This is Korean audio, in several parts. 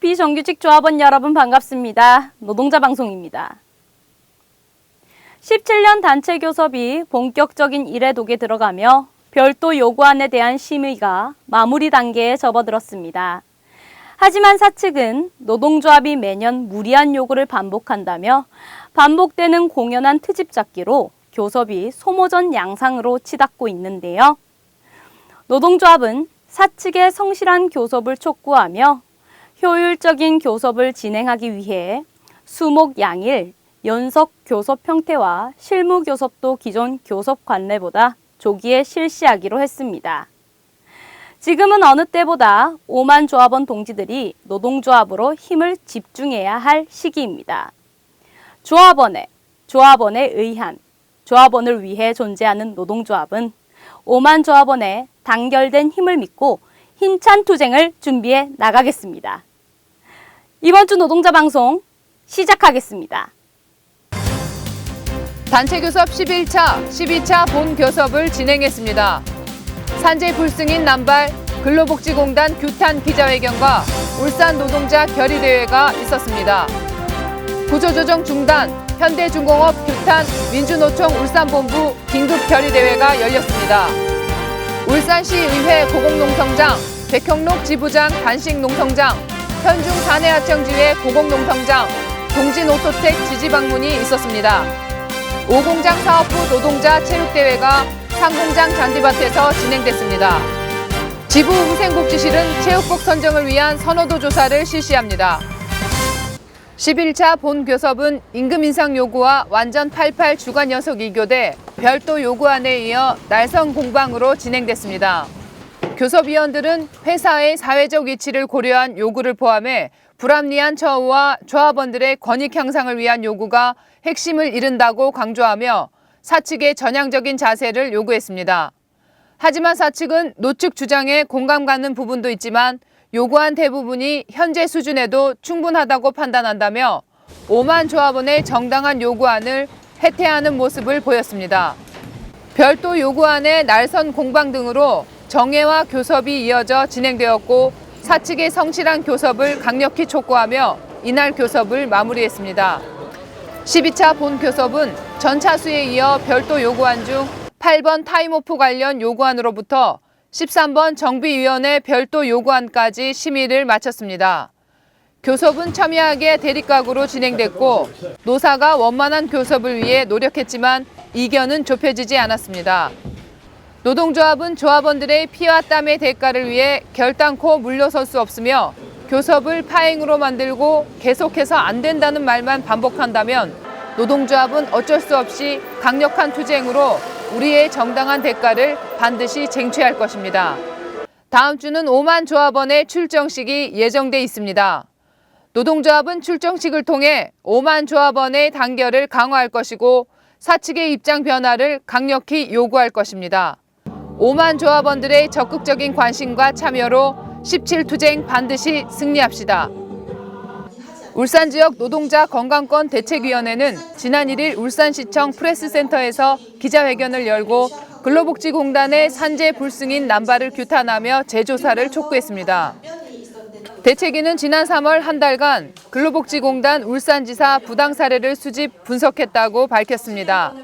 비정규직 조합원 여러분 반갑습니다. 노동자 방송입니다. 17년 단체 교섭이 본격적인 일의 독에 들어가며 별도 요구안에 대한 심의가 마무리 단계에 접어들었습니다. 하지만 사측은 노동조합이 매년 무리한 요구를 반복한다며 반복되는 공연한 트집 잡기로 교섭이 소모전 양상으로 치닫고 있는데요. 노동조합은 사측의 성실한 교섭을 촉구하며 효율적인 교섭을 진행하기 위해 수목 양일, 연석 교섭 형태와 실무 교섭도 기존 교섭 관례보다 조기에 실시하기로 했습니다. 지금은 어느 때보다 5만 조합원 동지들이 노동조합으로 힘을 집중해야 할 시기입니다. 조합원의, 조합원에 의한, 조합원을 위해 존재하는 노동조합은 5만 조합원의 단결된 힘을 믿고 힘찬 투쟁을 준비해 나가겠습니다. 이번 주 노동자 방송 시작하겠습니다. 단체 교섭 11차, 12차 본 교섭을 진행했습니다. 산재 불승인 남발 근로복지공단 규탄 기자회견과 울산 노동자 결의대회가 있었습니다. 구조조정 중단 현대중공업 규탄 민주노총 울산본부 긴급 결의대회가 열렸습니다. 울산시의회 고공농성장, 백형록 지부장 단식농성장, 현중 사내하청지회 고공농성장, 동진오토텍 지지 방문이 있었습니다. 오공장 사업부 노동자 체육대회가 상공장 잔디밭에서 진행됐습니다. 지부 후생복지실은 체육복 선정을 위한 선호도 조사를 실시합니다. 11차 본교섭은 임금 인상 요구와 완전 88 주간 연속 2교대 별도 요구안에 이어 날선 공방으로 진행됐습니다. 교섭위원들은 회사의 사회적 위치를 고려한 요구를 포함해 불합리한 처우와 조합원들의 권익 향상을 위한 요구가 핵심을 이룬다고 강조하며 사측의 전향적인 자세를 요구했습니다. 하지만 사측은 노측 주장에 공감 가는 부분도 있지만 요구한 대부분이 현재 수준에도 충분하다고 판단한다며 5만 조합원의 정당한 요구안을 해태하는 모습을 보였습니다. 별도 요구안의 날선 공방 등으로 정회와 교섭이 이어져 진행되었고 사측의 성실한 교섭을 강력히 촉구하며 이날 교섭을 마무리했습니다. 12차 본 교섭은 전 차수에 이어 별도 요구안 중 8번 타임오프 관련 요구안으로부터 13번 정비위원회 별도 요구안까지 심의를 마쳤습니다. 교섭은 첨예하게 대립각으로 진행됐고 노사가 원만한 교섭을 위해 노력했지만 이견은 좁혀지지 않았습니다. 노동조합은 조합원들의 피와 땀의 대가를 위해 결단코 물러설 수 없으며 교섭을 파행으로 만들고 계속해서 안 된다는 말만 반복한다면 노동조합은 어쩔 수 없이 강력한 투쟁으로 우리의 정당한 대가를 반드시 쟁취할 것입니다. 다음 주는 5만 조합원의 출정식이 예정돼 있습니다. 노동조합은 출정식을 통해 5만 조합원의 단결을 강화할 것이고 사측의 입장 변화를 강력히 요구할 것입니다. 5만 조합원들의 적극적인 관심과 참여로 17투쟁 반드시 승리합시다. 울산 지역 노동자 건강권 대책위원회는 지난 1일 울산시청 프레스센터에서 기자회견을 열고 근로복지공단의 산재 불승인 남발을 규탄하며 재조사를 촉구했습니다. 대책위는 지난 3월 한 달간 근로복지공단 울산지사 부당 사례를 수집 분석했다고 밝혔습니다.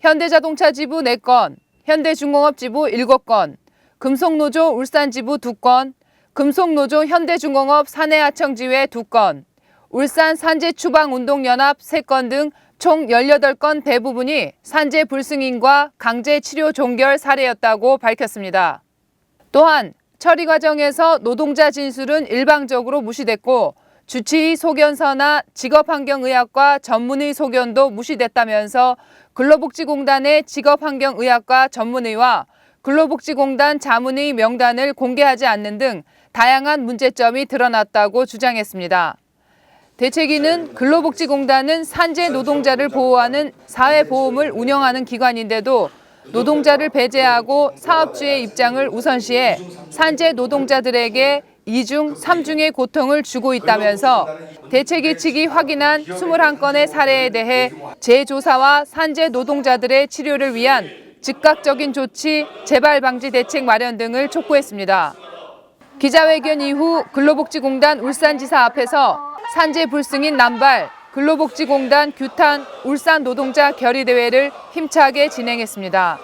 현대자동차 지부 4건, 현대중공업 지부 7건, 금속노조 울산 지부 2건, 금속노조 현대중공업 사내하청지회 2건, 울산 산재추방운동연합 3건 등 총 18건 대부분이 산재 불승인과 강제 치료 종결 사례였다고 밝혔습니다. 또한 처리 과정에서 노동자 진술은 일방적으로 무시됐고 주치의 소견서나 직업환경의학과 전문의 소견도 무시됐다면서 근로복지공단의 직업환경의학과 전문의와 근로복지공단 자문의 명단을 공개하지 않는 등 다양한 문제점이 드러났다고 주장했습니다. 대책위는 근로복지공단은 산재 노동자를 보호하는 사회보험을 운영하는 기관인데도 노동자를 배제하고 사업주의 입장을 우선시해 산재 노동자들에게 이중, 삼중의 고통을 주고 있다면서 대책위 측이 확인한 21건의 사례에 대해 재조사와 산재 노동자들의 치료를 위한 즉각적인 조치, 재발 방지 대책 마련 등을 촉구했습니다. 기자회견 이후 근로복지공단 울산지사 앞에서 산재 불승인 남발 근로복지공단 규탄 울산 노동자 결의대회를 힘차게 진행했습니다.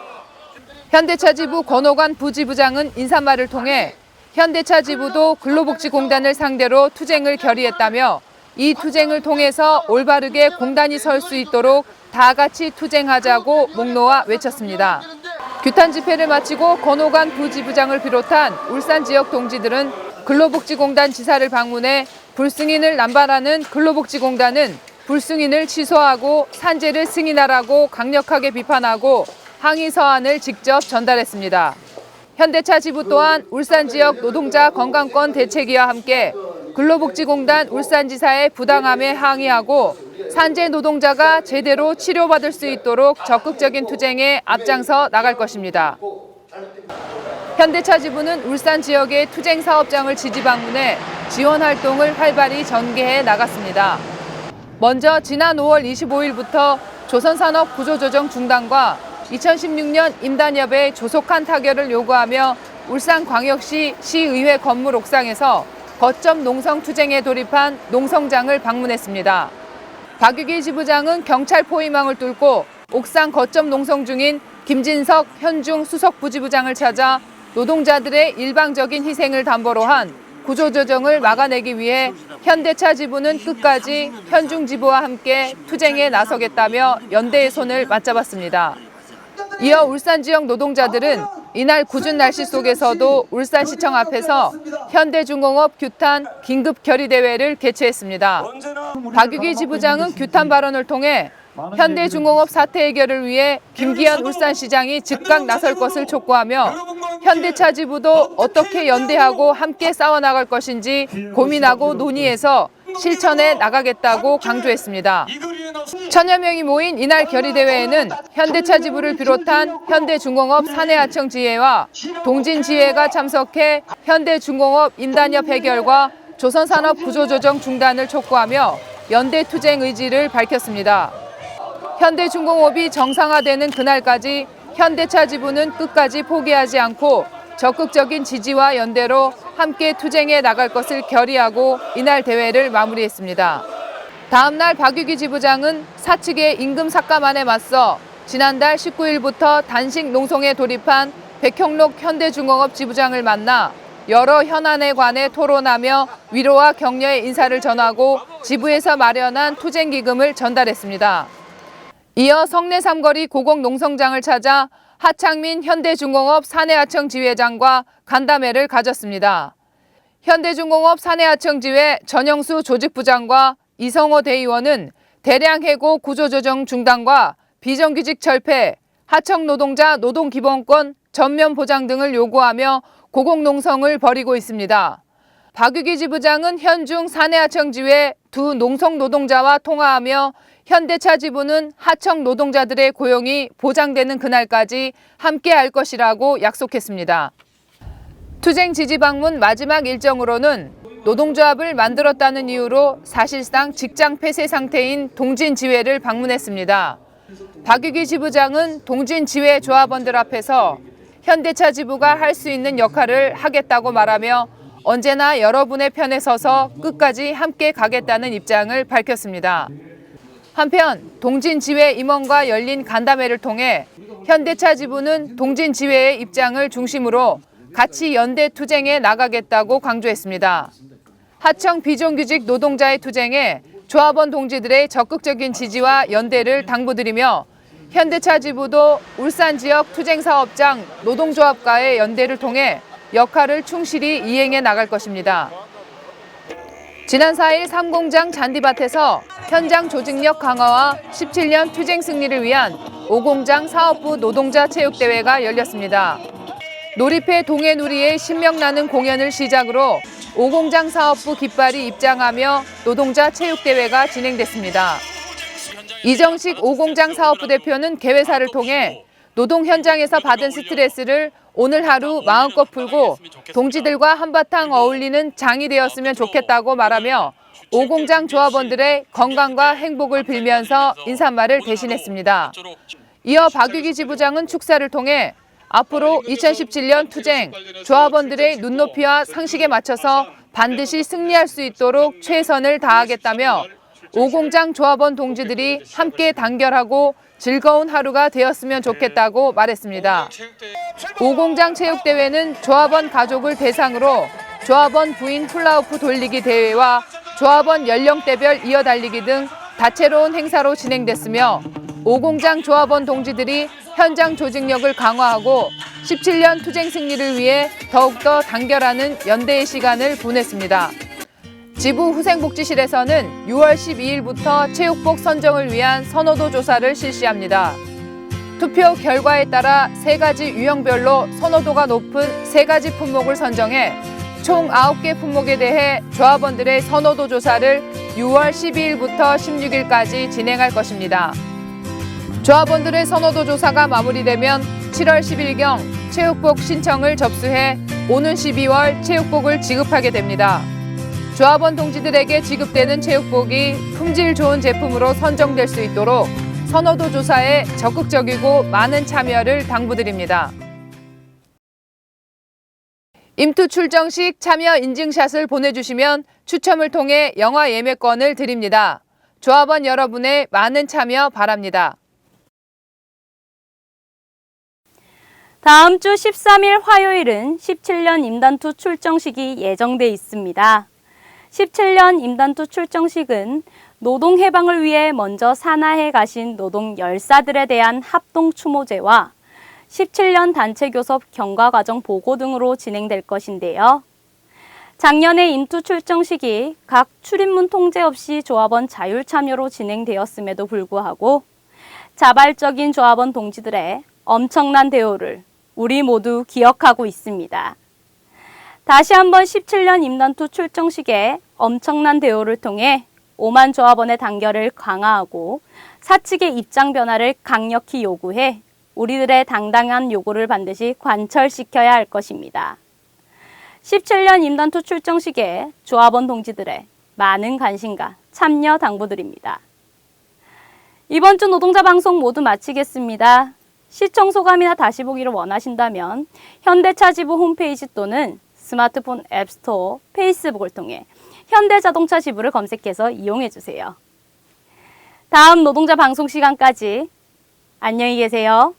현대차 지부 권호관 부지부장은 인사말을 통해 현대차 지부도 근로복지공단을 상대로 투쟁을 결의했다며 이 투쟁을 통해서 올바르게 공단이 설 수 있도록 다 같이 투쟁하자고 목 놓아 외쳤습니다. 규탄 집회를 마치고 권호관 부지부장을 비롯한 울산 지역 동지들은 근로복지공단 지사를 방문해 불승인을 남발하는 근로복지공단은 불승인을 취소하고 산재를 승인하라고 강력하게 비판하고 항의 서한을 직접 전달했습니다. 현대차 지부 또한 울산 지역 노동자 건강권 대책위와 함께 근로복지공단 울산지사의 부당함에 항의하고 산재 노동자가 제대로 치료받을 수 있도록 적극적인 투쟁에 앞장서 나갈 것입니다. 현대차 지부는 울산 지역의 투쟁 사업장을 지지 방문해 지원 활동을 활발히 전개해 나갔습니다. 먼저 지난 5월 25일부터 조선산업 구조조정 중단과 2016년 임단협의 조속한 타결을 요구하며 울산광역시 시의회 건물 옥상에서 거점 농성 투쟁에 돌입한 농성장을 방문했습니다. 박유기 지부장은 경찰 포위망을 뚫고 옥상 거점 농성 중인 김진석 현중 수석 부지부장을 찾아 노동자들의 일방적인 희생을 담보로 한 구조조정을 막아내기 위해 현대차 지부는 끝까지 현중 지부와 함께 투쟁에 나서겠다며 연대의 손을 맞잡았습니다. 이어 울산 지역 노동자들은 이날 궂은 날씨 속에서도 울산시청 앞에서 현대중공업 규탄 긴급 결의 대회를 개최했습니다. 박유기 지부장은 규탄 발언을 통해 현대중공업 사태 해결을 위해 김기현 울산시장이 즉각 나설 것을 촉구하며 현대차 지부도 어떻게 연대하고 함께 싸워나갈 것인지 고민하고 논의해서 실천해 나가겠다고 강조했습니다. 천여 명이 모인 이날 결의대회에는 현대차 지부를 비롯한 현대중공업 사내하청 지회와 동진지회가 참석해 현대중공업 임단협 해결과 조선산업 구조조정 중단을 촉구하며 연대 투쟁 의지를 밝혔습니다. 현대중공업이 정상화되는 그날까지 현대차 지부는 끝까지 포기하지 않고 적극적인 지지와 연대로 함께 투쟁해 나갈 것을 결의하고 이날 대회를 마무리했습니다. 다음 날 박유기 지부장은 사측의 임금 삭감안에 맞서 지난달 19일부터 단식 농성에 돌입한 백형록 현대중공업 지부장을 만나 여러 현안에 관해 토론하며 위로와 격려의 인사를 전하고 지부에서 마련한 투쟁 기금을 전달했습니다. 이어 성내 삼거리 고곡 농성장을 찾아 하창민 현대중공업 사내하청 지회장과 간담회를 가졌습니다. 현대중공업 사내하청 지회 전영수 조직부장과 이성호 대의원은 대량 해고 구조조정 중단과 비정규직 철폐, 하청 노동자 노동 기본권 전면 보장 등을 요구하며 고곡농성을 벌이고 있습니다. 박유기 지부장은 현중 사내하청 지회 두 농성 노동자와 통화하며 현대차 지부는 하청 노동자들의 고용이 보장되는 그날까지 함께 할 것이라고 약속했습니다. 투쟁 지지 방문 마지막 일정으로는 노동조합을 만들었다는 이유로 사실상 직장 폐쇄 상태인 동진지회를 방문했습니다. 박유기 지부장은 동진지회 조합원들 앞에서 현대차 지부가 할 수 있는 역할을 하겠다고 말하며 언제나 여러분의 편에 서서 끝까지 함께 가겠다는 입장을 밝혔습니다. 한편 동진지회 임원과 열린 간담회를 통해 현대차 지부는 동진지회의 입장을 중심으로 같이 연대 투쟁에 나가겠다고 강조했습니다. 하청 비정규직 노동자의 투쟁에 조합원 동지들의 적극적인 지지와 연대를 당부드리며 현대차 지부도 울산 지역 투쟁 사업장 노동조합과의 연대를 통해 역할을 충실히 이행해 나갈 것입니다. 지난 4일 삼공장 잔디밭에서 현장 조직력 강화와 17년 투쟁 승리를 위한 오공장 사업부 노동자 체육대회가 열렸습니다. 놀이패 동해누리의 신명나는 공연을 시작으로 오공장 사업부 깃발이 입장하며 노동자 체육대회가 진행됐습니다. 이정식 오공장 사업부 대표는 개회사를 통해 노동 현장에서 받은 스트레스를 오늘 하루 마음껏 풀고 동지들과 한바탕 어울리는 장이 되었으면 좋겠다고 말하며 오공장 조합원들의 건강과 행복을 빌면서 인사말을 대신했습니다. 이어 박유기 지부장은 축사를 통해 앞으로 2017년 투쟁, 조합원들의 눈높이와 상식에 맞춰서 반드시 승리할 수 있도록 최선을 다하겠다며 오공장 조합원 동지들이 함께 단결하고 즐거운 하루가 되었으면 좋겠다고 말했습니다. 오공장 체육대회는 조합원 가족을 대상으로 조합원 부인 훌라후프 돌리기 대회와 조합원 연령대별 이어달리기 등 다채로운 행사로 진행됐으며 오공장 조합원 동지들이 현장 조직력을 강화하고 17년 투쟁 승리를 위해 더욱더 단결하는 연대의 시간을 보냈습니다. 지부 후생복지실에서는 6월 12일부터 체육복 선정을 위한 선호도 조사를 실시합니다. 투표 결과에 따라 세 가지 유형별로 선호도가 높은 세 가지 품목을 선정해 총 9개 품목에 대해 조합원들의 선호도 조사를 6월 12일부터 16일까지 진행할 것입니다. 조합원들의 선호도 조사가 마무리되면 7월 10일경 체육복 신청을 접수해 오는 12월 체육복을 지급하게 됩니다. 조합원 동지들에게 지급되는 체육복이 품질 좋은 제품으로 선정될 수 있도록 선호도 조사에 적극적이고 많은 참여를 당부드립니다. 임투 출정 식 참여 인증샷을 보내주시면 추첨을 통해 영화 예매권을 드립니다. 조합원 여러분의 많은 참여 바랍니다. 다음 주 13일 화요일은 17년 임단투 출정식이 예정돼 있습니다. 17년 임단투 출정식은 노동 해방을 위해 먼저 산하에 가신 노동 열사들에 대한 합동 추모제와 17년 단체 교섭 경과 과정 보고 등으로 진행될 것인데요. 작년에 임투 출정식이 각 출입문 통제 없이 조합원 자율 참여로 진행되었음에도 불구하고 자발적인 조합원 동지들의 엄청난 대우를 우리 모두 기억하고 있습니다. 다시 한번 17년 임단투 출정식의 엄청난 대우를 통해 오만 조합원의 단결을 강화하고 사측의 입장 변화를 강력히 요구해 우리들의 당당한 요구를 반드시 관철시켜야 할 것입니다. 17년 임단투 출정식에 조합원 동지들의 많은 관심과 참여 당부드립니다. 이번 주 노동자 방송 모두 마치겠습니다. 시청 소감이나 다시 보기를 원하신다면 현대차 지부 홈페이지 또는 스마트폰 앱스토어, 페이스북을 통해 현대자동차 지부를 검색해서 이용해 주세요. 다음 노동자 방송 시간까지 안녕히 계세요.